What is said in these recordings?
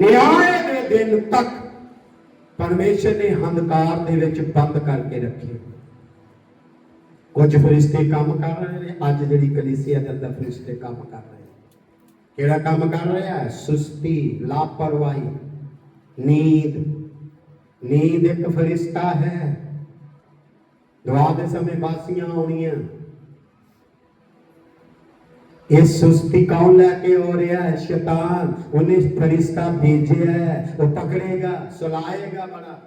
ਨਿਆਂ ਦੇ ਦਿਨ ਤੱਕ ਪਰਮੇਸ਼ਰ ਨੇ ਹੰਕਾਰ ਦੇ ਵਿੱਚ ਬੰਦ ਕਰਕੇ ਰੱਖੇ। ਕੁਝ ਫਰਿਸ਼ਤੇ ਕੰਮ ਕਰ ਰਹੇ ਨੇ, ਅੱਜ ਜਿਹੜੀ ਕਲੀਸਿਆ ਦੇ ਅੰਦਰ ਫਰਿਸ਼ਤੇ ਕੰਮ ਕਰ ਰਹੇ ਕਿਹੜਾ ਕੰਮ ਕਰ ਰਿਹਾ ਹੈ ਸੁਸਤੀ, ਲਾਪਰਵਾਹੀ, ਨੀਂਦ। ਨੀਂਦ ਇੱਕ ਫਰਿਸ਼ਤਾ ਹੈ। ਦੁਆ ਦੇ ਸਮੇਂ ਬਾਸੀਆਂ ਆਉਣੀਆਂ। ਇਹ ਸੁਸਤੀ ਕੌਣ ਲੈ ਕੇ ਹੋ ਰਿਹਾ ਹੈ ਸ਼ੈਤਾਨ ਉਹਨੇ ਫਰਿਸ਼ਤਾ ਭੇਜਿਆ ਹੈ ਉਹ ਪਕੜੇਗਾ ਸੁਲਾਏਗਾ ਬੜਾ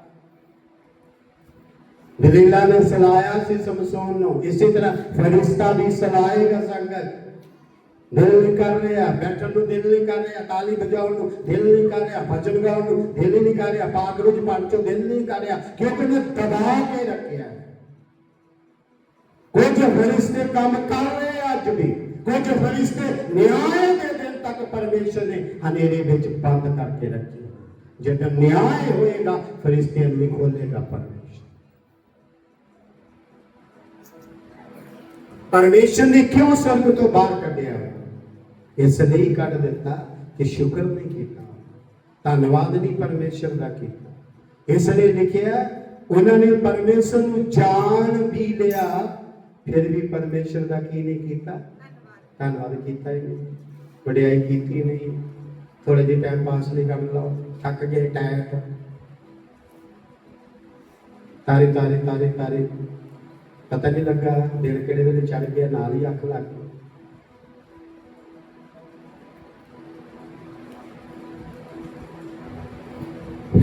ਦਲੀਲਾ ਨੇ ਸਲਾਇਆ ਸੀ ਸਮਸੋਨ ਨੂੰ ਇਸੇ ਤਰ੍ਹਾਂ ਫਰਿਸ਼ਤਾ ਵੀ ਸਲਾਏਗਾ ਸੰਗਤ ਦਿਲ ਨਹੀਂ ਕਰ ਰਿਹਾ ਬੈਠਣ ਨੂੰ ਦਿਲ ਨਹੀਂ ਕਰ ਰਿਹਾ ਤਾਲੀ ਵਜਾਉਣ ਨੂੰ ਦਿਲ ਨਹੀਂ ਕਰ ਰਿਹਾ ਭਜਨ ਗਾਉਣ ਨੂੰ ਦਿਲ ਨਹੀਂ ਕਰ ਰਿਹਾ ਪਾਕ ਰੋਜ ਪੜ੍ਹਨ ਚੋਂ ਦਿਲ ਨਹੀਂ ਕਰ ਰਿਹਾ ਕਿਉਂਕਿ ਉਹਨੇ ਦਬਾ ਕੇ ਰੱਖਿਆ ਹੈ ਕੁਝ ਫਰਿਸ਼ਤੇ ਕੰਮ ਕਰ ਰਹੇ ਆ ਅੱਜ ਵੀ ਕੁਝ ਫਰਿਸ਼ਤੇ ਨਿਆਂ ਦੇ ਦਿਨ ਤੱਕ ਪਰਮੇਸ਼ਰ ਨੇ ਹਨੇਰੇ ਵਿੱਚ ਬੰਦ ਕਰਕੇ ਰੱਖੇ। ਜਦੋਂ ਨਿਆਂ ਹੋਏਗਾ ਫਰਿਸ਼ਤਿਆਂ ਨੂੰ ਖੋਲੇਗਾ ਪਰਮੇਸ਼ਰ। ਪਰਮੇਸ਼ਰ ਨੇ ਕਿਉਂ ਸਰਗ ਤੋਂ ਬਾਹਰ ਕੱਢਿਆ? ਇਸ ਲਈ ਕੱਢ ਦਿੱਤਾ ਕਿ ਸ਼ੁਕਰ ਨਹੀਂ ਕੀਤਾ। ਧੰਨਵਾਦ ਨਹੀਂ ਪਰਮੇਸ਼ਰ ਦਾ ਕੀਤਾ। ਇਸ ਲਈ ਲਿਖਿਆ, ਉਹਨਾਂ ਨੇ ਪਰਮੇਸ਼ਰ ਨੂੰ ਜਾਣ ਵੀ ਲਿਆ, ਫਿਰ ਵੀ ਪਰਮੇਸ਼ਰ ਦਾ ਕੀ ਨਹੀਂ ਕੀਤਾ? ਧੰਨਵਾਦ ਕੀਤਾ ਇਹਨੇ ਵਡਿਆਈ ਕੀਤੀ ਨਹੀਂ। ਥੋੜੇ ਜਿਹਾ ਟਾਈਮ ਪਾਸ ਲਈ ਕਰ ਲਓ। ਥੱਕ ਗਏ ਟਾਇਰ ਤਾਰੇ ਤਾਰੇ ਤਾਰੇ ਤਾਰੇ। ਪਤਾ ਨਹੀਂ ਲੱਗਾ ਦਿਨ ਕਿਹੜੇ ਵੇਲੇ ਚੜ ਗਿਆ, ਨਾਲ ਹੀ ਅੱਖ ਲੱਗ ਗਈ।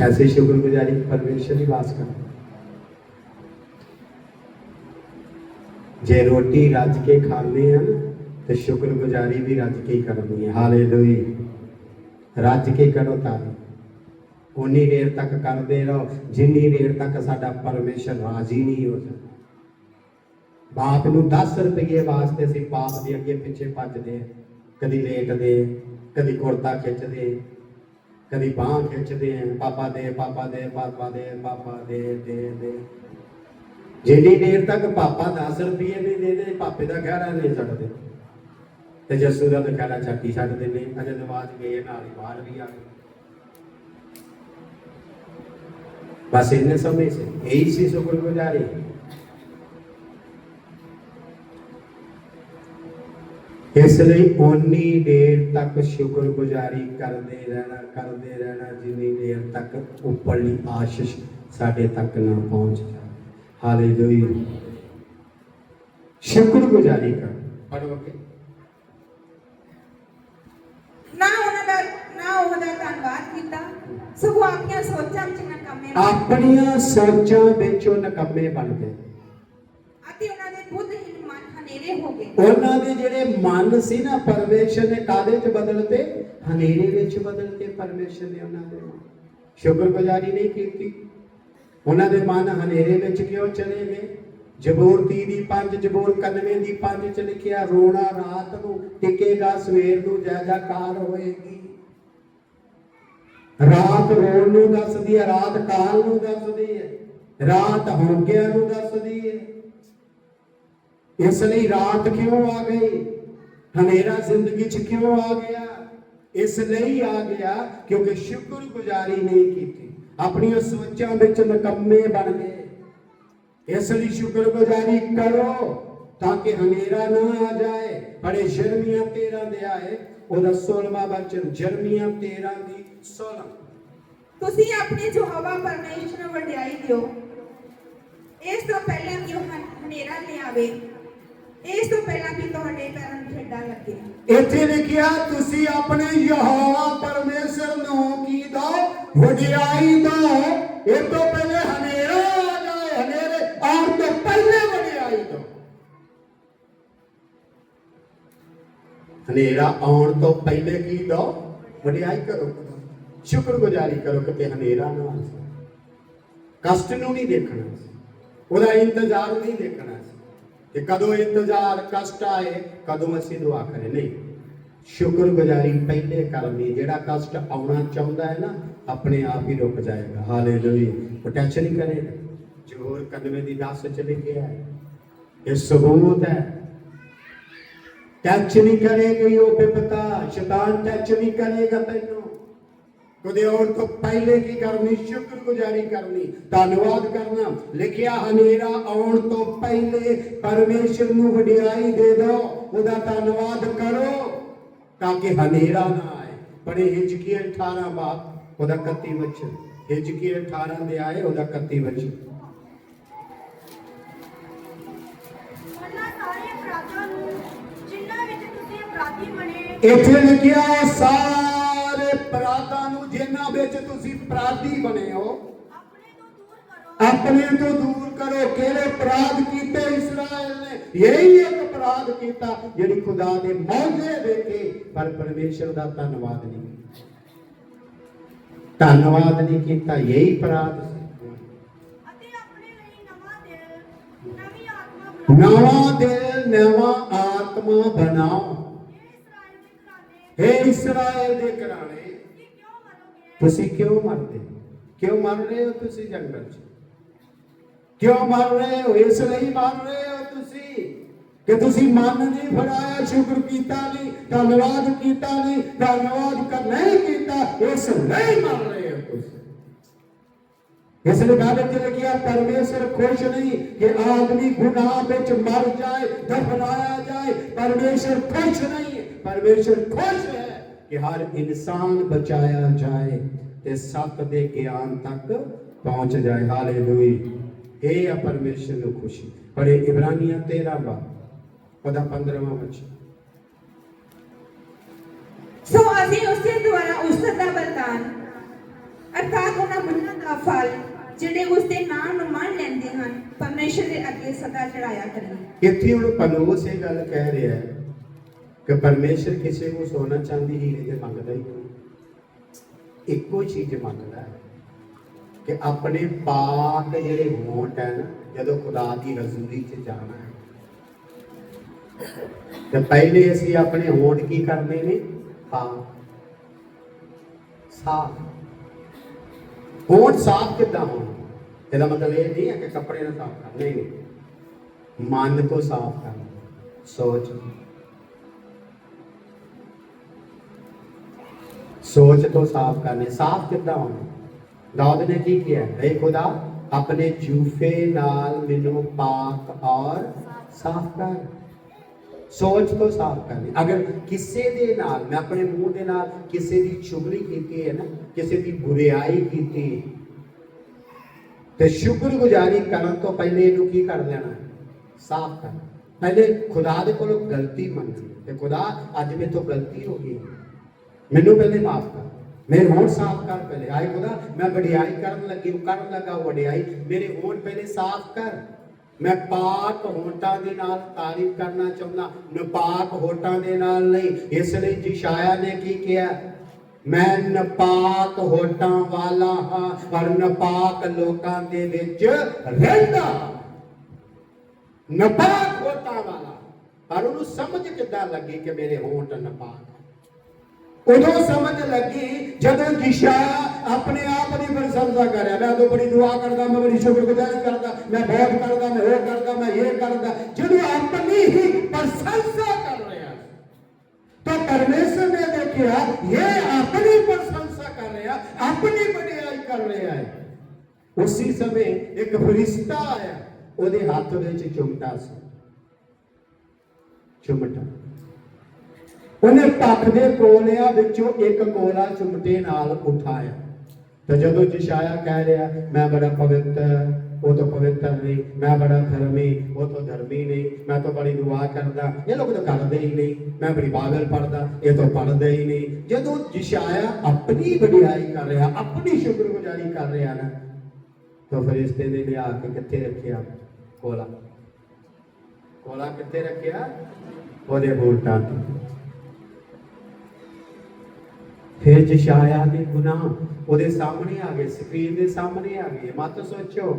ਐਸੀ ਸ਼ੁਕਰਗੁਜ਼ਾਰੀ ਪਰਮੇਸ਼ਰ ਦੀ ਵਾਸ ਕਰ ਜੇ ਰੋਟੀ ਰੱਜ ਕੇ ਖਾਂਦੇ ਹਨ ਤੇ ਸ਼ੁਕਰਗੁਜ਼ਾਰੀ ਵੀ ਰੱਜ ਕੇ ਹੀ ਕਰਨੀ ਹੈ। ਹਾਲੇਲੂਇਆ ਰੱਜ ਕੇ ਕਰੋ ਤਾਂ। ਉਨੀ ਦੇਰ ਤੱਕ ਕਰਦੇ ਰਹੋ। ਜਿੰਨੀ ਦੇਰ ਤੱਕ ਸਾਡਾ ਪਰਮੇਸ਼ਰ ਰਾਜੀ ਨਹੀਂ ਹੋ ਜਾਂਦਾ। ਬਾਪ ਨੂੰ 10 ਰੁਪਏ ਵਾਸਤੇ ਅਸੀਂ ਬਾਪ ਦੇ ਅੱਗੇ ਪਿੱਛੇ ਭੱਜਦੇ ਹਾਂ। ਕਦੀ ਲੇਟਦੇ ਕਦੀ ਕੁਰਤਾ ਖਿੱਚਦੇ ਕਦੀ ਬਾਹ ਖਿੱਚਦੇ ਆ ਪਾਪਾ ਦੇ ਪਾਪਾ ਦੇ ਪਾਪਾ ਦੇ ਪਾਪਾ ਦੇ ਦੇ ਦੇ। ਜਿੰਨੀ ਦੇਰ ਤੱਕ ਪਾਪਾ 10 ਰੁਪਏ ਨਹੀਂ ਦੇਦੇ ਪਾਪੇ ਦਾ ਗਹਿਰਾ ਨਹੀਂ ਛੱਡਦੇ ਤੇ ਜੱਸੂ ਦਾ ਤਾਂ ਖਹਿੜਾ ਛੱਡੀ ਛੱਡਦੇ ਨੇ ਅਜੇ ਨਵਾਜ਼ ਗਏ, ਨਾਲ ਹੀ ਬਾਹਰ ਵੀ ਆ ਗਏ। ਬਸ ਇੰਨੇ ਸਮੇਂ ਸੇ, ਇਹੀ ਸੀ ਸ਼ੁਕਰਗੁਜ਼ਾਰੀ। ਇਸ ਲਈ ਓਨੀ ਦੇਰ ਤੱਕ ਸ਼ੁਕਰਗੁਜ਼ਾਰੀ ਕਰਦੇ ਰਹਿਣਾ ਕਰਦੇ ਰਹਿਣਾ, ਜਿੰਨੀ ਦੇਰ ਤੱਕ ਉੱਪਰਲੀ ਆਸ਼ਿਸ਼ ਸਾਡੇ ਤੱਕ ਨਾ ਪਹੁੰਚ ਜਾਏ ਹਾਲੇਲੂਇਆ ਸ਼ੁਕਰਗੁਜ਼ਾਰੀ ਕਰ। ਪੜੋਗੇ ਨਾ ਸਗੋਂ ਆਪਣੀਆਂ ਸੋਚਾਂ ਵਿੱਚ ਨਕਾਮੇ ਆਪਣੀਆਂ ਸੋਚਾਂ ਵਿੱਚੋਂ ਨਕੰਮੇ ਬਣ ਗਏ। ਅਤੇ ਉਹਨਾਂ ਦੇ ਬੁੱਧਹੀਨ ਮਨ ਹਨੇਰੇ ਹੋ ਗਏ। ਉਹਨਾਂ ਦੇ ਜਿਹੜੇ ਮਨ ਸੀ ਨਾ ਪਰਮੇਸ਼ਰ ਨੇ ਕਾਦੇ ਚ ਬਦਲਤੇ? ਹਨੇਰੇ ਵਿੱਚ ਬਦਲਤੇ ਪਰਮੇਸ਼ਰ ਨੇ ਉਹਨਾਂ ਦੇ। ਸ਼ੁਕਰਗੁਜ਼ਾਰੀ ਨਹੀਂ ਕੀਤੀ। ਉਹਨਾਂ ਦੇ ਮਨ ਹਨੇਰੇ ਵਿੱਚ ਕਿਉਂ ਚਲੇ ਗਏ? ਜਬੂਰ 30 ਦੀ 5 ਜਬੂਰ 91 ਦੀ 5 ਚ ਲਿਖਿਆ ਰੋਣਾ ਰਾਤ ਨੂੰ ਟਿਕੇਗਾ ਸਵੇਰ ਨੂੰ ਜੈਜਾਕਾਰ ਹੋਏਗੀ। ਰਾਤ ਰੋਣ ਨੂੰ ਦੱਸਦੀ ਹੈ, ਰਾਤ ਕਾਲ ਨੂੰ ਦੱਸਦੀ ਹੈ, ਰਾਤ ਹੋਂਕਿਆਂ ਨੂੰ ਦੱਸਦੀ ਹੈ। ਇਸ ਲਈ ਰਾਤ ਕਿਉਂ ਆ ਗਈ? ਹਨੇਰਾ ਜ਼ਿੰਦਗੀ 'ਚ ਕਿਉਂ ਆ ਗਿਆ? ਇਸ ਲਈ ਆ ਗਿਆ ਕਿਉਂਕਿ ਸ਼ੁਕਰਗੁਜ਼ਾਰੀ ਨਹੀਂ ਕੀਤੀ। ਆਪਣੀਆਂ ਸੋਚਾਂ ਵਿੱਚ ਨਕੰਮੇ ਬਣ ਗਏ। ਇਸ ਲਈ ਸ਼ੁਕਰਗੁਜ਼ਾਰੀ ਕਰੋ ਤਾਂ ਕਿ ਹਨੇਰਾ ਨਾ ਆ ਜਾਏ, ਬੜੇ ਸ਼ਰਮੀਆਂ 13 ਦੇ ਆਏ। ਉਹਦਾ 16ਵਾਂ ਵਚਨ ਜਰਮੀਆਂ 13 ਦੀ 16 ਤੁਸੀਂ ਆਪਣੇ ਯਹੋਵਾ ਪਰਮੇਸ਼ਰ ਨੂੰ ਵਡਿਆਈ ਦਿਓ। ਇਸ ਤੋਂ ਪਹਿਲਾਂ ਕਿ ਉਹ ਹਨ- ਹਨੇਰਾ ਲੈ ਆਵੇ। ਇਸ ਤੋਂ ਪਹਿਲਾਂ ਕਿ ਤੁਹਾਡੇ ਪੈਰਾਂ ਨੂੰ ਠੇਡਾ ਲੱਗੇ। ਇੱਥੇ ਲਿਖਿਆ ਤੁਸੀਂ ਆਪਣੇ ਯਹੋਵਾ ਪਰਮੇਸ਼ਰ ਨੂੰ ਕੀ ਦੋ ਵਡਿਆਈ ਦੋ ਇਹ ਤੋਂ ਪਹਿਲੇ ਹਨੇਰਾ ਆ ਜਾਏ ਹਨੇਰੇ ਆਉਣ ਤੋਂ ਪਹਿਲੇ ਹਨੇਰਾ ਆਉਣ ਤੋਂ ਪਹਿਲੇ ਕੀ ਦੋ ਵਡਿਆਈ ਕਰੋ। ਸ਼ੁਕਰਗੁਜ਼ਾਰੀ ਕਰੋ ਕਿ ਹਨੇਰਾ ਨਾ ਆਵੇ। ਕਸ਼ਟ ਨੂੰ ਨਹੀਂ ਦੇਖਣਾ। ਉਹਦਾ ਇੰਤਜ਼ਾਰ ਨਹੀਂ ਦੇਖਣਾ। ਕਿ ਕਦੋਂ ਇੰਤਜ਼ਾਰ ਕਸ਼ਟ ਆਏ, ਕਦੋਂ ਅਸੀਂ ਦੁਆ ਕਰੇ। ਨਹੀਂ। ਸ਼ੁਕਰਗੁਜ਼ਾਰੀ ਪਹਿਲੇ ਕਰਨੀ। ਜਿਹੜਾ ਕਸ਼ਟ ਆਉਣਾ ਚਾਹੁੰਦਾ ਹੈ ਨਾ, ਆਪਣੇ ਆਪ ਹੀ ਰੁਕ ਜਾਏਗਾ। ਹਾਲੇਲੂਇਆ ਉਹ ਟੈਨਸ਼ਨ ਨਹੀਂ ਕਰੇਗਾ। ਜੋਰ ਕਦਮੇ ਦੀ 10 ਚ ਲਿਖਿਆ ਹੈ, ਇਹ ਸਬੂਤ ਹੈ। ਟੱਚ ਨਹੀਂ ਕਰੇਗੀ ਉਹ ਬਿਪਤਾ, ਸ਼ੈਤਾਨ ਟੱਚ ਨਹੀਂ ਕਰੇਗਾ ਤੈਨੂੰ। ਉਹਦੇ ਆਉਣ ਤੋਂ ਪਹਿਲੇ ਕੀ ਕਰਨੀ, ਸ਼ੁਕਰਗੁਜ਼ਾਰੀ ਕਰਨੀ, ਧੰਨਵਾਦ ਕਰਨਾ। ਲਿਖਿਆ ਹਨੇਰਾ ਆਉਣ ਤੋਂ ਪਹਿਲੇ ਪਰਮੇਸ਼ਰ ਨੂੰ ਵਡਿਆਈ ਦੇ ਦਿਓ, ਉਹਦਾ ਧੰਨਵਾਦ ਕਰੋ, ਤਾਂ ਕਿ ਹਨੇਰਾ ਨਾ ਆਏ। ਪੜੇ ਹਿਜਕੀ 18 ਬਾਪ, ਉਹਦਾ 31 ਵਚਨ। ਹਿਜਕੀ 18 ਦੇ ਆਏ, ਉਹਦਾ 31 ਵਚਨ। ਇੱਥੇ ਲਿਖਿਆ ਸਾਰੇ ਅਪਰਾਧਾਂ ਨੂੰ ਜਿਨ੍ਹਾਂ ਵਿੱਚ ਤੁਸੀਂ ਅਪਰਾਧੀ ਬਣੇ ਹੋ। ਆਪਣੇ ਤੋਂ ਦੂਰ ਕਰੋ। ਕਿਹੜੇ ਅਪਰਾਧ ਕੀਤੇ ਇਸਰਾਇਲ ਨੇ? ਯਹੀ ਇੱਕ ਅਪਰਾਧ ਕੀਤਾ ਜਿਹੜੀ ਖੁਦਾ ਦੇ ਮੌਜੇ ਦੇਖੇ ਪਰ ਪਰਮੇਸ਼ਰ ਦਾ ਧੰਨਵਾਦ ਨਹੀਂ ਕੀਤਾ। ਧੰਨਵਾਦ ਨਹੀਂ ਕੀਤਾ ਯਹੀ ਅਪਰਾਧ ਸੀ। ਅਤੇ ਆਪਣੇ ਲਈ ਨਵਾਂ ਦਿਲ ਨਵੀਂ ਆਤਮਾ ਬਣਾਓ ਨਵਾਂ ਦਿਲ ਨਵਾਂ ਆਤਮਾ ਬਣਾਓ ਇਹ ਇਸਰਾਇਲ ਦੇ ਘਰਾਣੇ हे ਇਸਰਾਇਲ ਦੇ ਘਰਾਣੇ, ਤੁਸੀਂ ਕਿਉਂ ਮਰੋਗੇ ਕਿਉਂ ਮਰਦੇ? ਕਿਉਂ ਮਰ ਰਹੇ ਹੋ ਤੁਸੀਂ ਜੰਗਲ 'ਚ? ਕਿਉਂ ਮਰ ਰਹੇ ਹੋ? ਇਸ ਲਈ ਮਰ ਰਹੇ ਹੋ ਤੁਸੀਂ? ਕਿ ਤੁਸੀਂ ਮਨ ਨਹੀਂ ਫੜਾਇਆ, ਸ਼ੁਕਰ ਕੀਤਾ ਨਹੀਂ, ਧੰਨਵਾਦ ਕੀਤਾ ਨਹੀਂ, ਧੰਨਵਾਦ ਕਰ ਨਹੀਂ ਕੀਤਾ, ਇਸ ਲਈ ਮਰ ਰਹੇ ਹੋ ਤੁਸੀਂ? ਇਸ ਲਈ ਬਾਈਬਲ ਚ ਲਿਖਿਆ ਪਰਮੇਸ਼ਰ ਖੁਸ਼ ਨਹੀਂ ਕਿ ਆਦਮੀ ਗੁਨਾਹ ਵਿੱਚ ਮਰ ਜਾਏ, ਦਫਨਾਇਆ ਜਾਏ, ਪਰਮੇਸ਼ਰ ਖੁਸ਼ ਨਹੀਂ ਪਰਮੇਸ਼ਰ ਖੁਸ਼ ਹੈ ਕਿ ਹਰ ਇਨਸਾਨ ਬਚਾਇਆ ਜਾਏ ਤੇ ਸੱਤ ਦੇ ਗਿਆਨ ਤੱਕ ਪਹੁੰਚ ਜਾਏ। ਹਾਲੇਲੂਇਆ। ਇਹ ਆ ਪਰਮੇਸ਼ਰ ਨੂੰ ਖੁਸ਼ੀ। ਪਰ ਇਹ ਇਬਰਾਨੀਆਂ 13 ਬਾ ਉਹਦਾ 15ਵਾਂ ਵਚਨ। ਸੋ ਅਸੀਂ ਉਸੇ ਦੁਆਰਾ ਉਸਤਤ ਦਾ ਬਰਤਾਨ ਅਰਥਾਤ ਉਹਨਾਂ ਗੁਨਾਹਾਂ ਦਾ ਫਲ ਜਿਹੜੇ ਉਸ ਦੇ ਨਾਮ ਨੂੰ ਮੰਨ ਲੈਂਦੇ ਹਨ ਪਰਮੇਸ਼ਰ ਦੇ ਅੱਗੇ ਸਦਾ ਚੜਾਇਆ ਕਰੀਏ। ਇੱਥੇ ਹੁਣ ਪਲੂਸ ਇਹ ਗੱਲ ਕਹਿ ਰਿਹਾ ਹੈ ਕਿ ਪਰਮੇਸ਼ਰ ਕਿਸੇ ਨੂੰ ਸੋਨਾ, ਚਾਂਦੀ, ਹੀਰੇ ਤੇ ਮੰਗਦਾ ਹੀ ਇੱਕੋ ਚੀਜ਼ ਮੰਗਦਾ ਹੈ ਕਿ ਆਪਣੇ ਪਾਕ ਜਿਹੜੇ ਹੋਂਟ ਹੈ ਨਾ, ਜਦੋਂ ਖੁਦਾ ਦੀ ਹਜ਼ੂਰੀ 'ਚ ਜਾਣਾ ਹੈ। ਤੇ ਪਹਿਲੇ ਅਸੀਂ ਆਪਣੇ ਹੋਂਟ ਕੀ ਕਰਨੇ ਨੇ? ਪਾਕ ਸਾਫ਼। ਹੋਂਟ ਸਾਫ਼ ਕਿੱਦਾਂ ਹੋਣ? ਇਹਦਾ ਮਤਲਬ ਇਹ ਨਹੀਂ ਹੈ ਕਿ ਕੱਪੜੇ ਨਾਲ ਸਾਫ਼ ਕਰਨੇ ਨਹੀਂ ਨਹੀਂ। ਮਨ ਤੋਂ ਸਾਫ਼ ਕਰਨਾ। ਸੋਚ। ਸੋਚ ਤੋਂ ਸਾਫ਼ ਕਰਨੇ, ਸਾਫ਼ ਕਿੱਦਾਂ ਹੋਣਾ? ਦਾਊਦ ਨੇ ਕੀ ਕਿਹਾ? ਹੈ ਖੁਦਾ, ਆਪਣੇ ਜੂਫੇ ਨਾਲ ਮੈਨੂੰ ਪਾਕ ਔਰ ਸਾਫ਼ ਕਰ। ਸੋਚ ਤੋਂ ਸਾਫ਼ ਕਰਨੀ। ਅਗਰ ਕਿਸੇ ਦੇ ਨਾਲ, ਮੈਂ ਆਪਣੇ ਮੂੰਹ ਦੇ ਨਾਲ ਕਿਸੇ ਦੀ ਚੁਗਲੀ ਕੀਤੀ ਹੈ ਨਾ, ਕਿਸੇ ਦੀ ਬੁਰੀਾਈ ਕੀਤੀ ਤੇ ਸ਼ੁਕਰਗੁਜ਼ਾਰੀ ਕਰਨ ਤੋਂ ਪਹਿਲੇ ਇਹਨੂੰ ਕੀ ਕਰ ਲੈਣਾ? ਸਾਫ਼ ਕਰ। ਪਹਿਲੇ ਖੁਦਾ ਦੇ ਕੋਲੋਂ ਗਲਤੀ ਮੰਗਣੀ। ਤੇ ਖੁਦਾ ਅੱਜ ਮੇਰੇ ਤੋਂ ਗਲਤੀ ਹੋ ਗਈ ਮੈਨੂੰ ਪਹਿਲੇ ਮਾਫ ਕਰ। ਮੇਰੇ ਹੋਣ ਸਾਫ਼ ਕਰ ਪਹਿਲੇ। ਆਏ ਖੁਦਾ, ਮੈਂ ਵਡਿਆਈ ਕਰਨ ਲੱਗੀ ਕਰਨ ਲੱਗਾ ਵਡਿਆਈ। ਮੇਰੇ ਹੋਂਠ ਪਹਿਲੇ ਸਾਫ਼ ਕਰ। ਮੈਂ ਪਾਕ ਹੋਟਾਂ ਦੇ ਨਾਲ ਤਾਰੀਫ ਕਰਨਾ ਚਾਹੁੰਦਾ। ਨਪਾਕ ਹੋਂਟਾਂ ਦੇ ਨਾਲ ਨਹੀਂ। ਇਸ ਲਈ ਜਿਸ਼ਾਇਆ ਨੇ ਕੀ ਕਿਹਾ? ਮੈਂ ਨਪਾਕ ਹੋਟਾਂ ਵਾਲਾ ਹਾਂ, ਪਰ ਨਪਾਕ ਲੋਕਾਂ ਦੇ ਵਿੱਚ ਰਹਿੰਦਾ। ਹਾਂ। ਨਪਾਕ ਹੋਟਾਂ ਵਾਲਾ। ਪਰ ਉਹਨੂੰ ਸਮਝ ਕਿੱਦਾਂ ਲੱਗੀ ਕਿ ਮੇਰੇ ਹੋਂਟ ਨਪਾਕ ਉਦੋਂ ਸਮਝ ਲੱਗੀ ਜਦੋਂ ਦਿਸ਼ਾ ਆਪਣੇ ਆਪ ਦੀ ਪ੍ਰਸ਼ੰਸਾ ਕਰਿਆ। ਮੈਂ ਉਦੋਂ ਬੜੀ ਦੁਆ ਕਰਦਾ, ਮੈਂ ਬੜੀ ਸ਼ੁਕਰਗੁਜ਼ਾਰੀ ਕਰਦਾ, ਮੈਂ ਬਹੁਤ ਕਰਦਾ, ਮੈਂ ਹੋਰ ਕਰਦਾ, ਮੈਂ ਇਹ ਕਰਦਾ। ਜਦੋਂ ਆਪਣੀ ਹੀ ਪ੍ਰਸ਼ੰਸਾ ਕਰ ਰਿਹਾ ਤਾਂ ਪਰਮੇਸ਼ਰ ਨੇ ਦੇਖਿਆ, ਇਹ ਆਪਣੀ ਪ੍ਰਸ਼ੰਸਾ ਕਰ ਰਿਹਾ, ਆਪਣੀ ਵਡਿਆਈ ਕਰ ਰਿਹਾ ਹੈ। ਉਸੇ ਸਮੇਂ ਇੱਕ ਫਰਿਸ਼ਤਾ ਆਇਆ, ਉਹਦੇ ਹੱਥ ਵਿੱਚ ਚੁੰਮਟਾ ਸੀ। ਚੁੰਮਟਾ। ਉਹਨੇ ਪੱਖ ਦੇ ਕੋਲਿਆਂ ਵਿੱਚੋਂ ਇੱਕ ਕੋਲਾ ਚੁੰਮਟੇ ਨਾਲ ਉਠਾਇਆ। ਤੇ ਜਦੋਂ ਜਿਸ਼ਾਇਆ ਕਹਿ ਰਿਹਾ, ਮੈਂ ਬੜਾ ਪਵਿੱਤਰ ਉਹ ਤਾਂ ਪਵਿੱਤਰ ਨਹੀਂ, ਮੈਂ ਬੜਾ ਧਰਮੀ, ਉਹ ਤਾਂ ਧਰਮੀ ਨਹੀਂ, ਮੈਂ ਤਾਂ ਬੜੀ ਦੁਆ ਕਰਦਾ, ਇਹ ਲੋਕ ਤਾਂ ਕਰਦੇ ਹੀ ਨਹੀਂ, ਮੈਂ ਬੜੀ ਬਾਗਲ ਪੜਦਾ ਇਹ ਤਾਂ ਪੜਦੇ ਹੀ ਨਹੀਂ। ਜਦੋਂ ਜਿਸ਼ਾਇਆ ਆਪਣੀ ਵਡਿਆਈ ਕਰ ਰਿਹਾ, ਆਪਣੀ ਸ਼ੁਕਰਗੁਜ਼ਾਰੀ ਕਰ ਰਿਹਾ ਨਾ, ਤਾਂ ਫਰਿਸ਼ਤੇ ਨੇ ਲਿਆ ਕੇ ਕਿੱਥੇ ਰੱਖਿਆ? ਕੋਲਾ। ਕੋਲਾ ਕਿੱਥੇ ਰੱਖਿਆ? ਉਹਦੇ ਬੋਲਟਾਂ ਤੇ। ਫਿਰ ਜਿਸ਼ਾਇਆ ਦੇ ਗੁਨਾਹ ਉਹਦੇ ਸਾਹਮਣੇ ਆ ਗਏ, ਸਕਰੀਨ ਦੇ ਸਾਹਮਣੇ ਆ ਗਏ। ਮਤ ਸੋਚੋ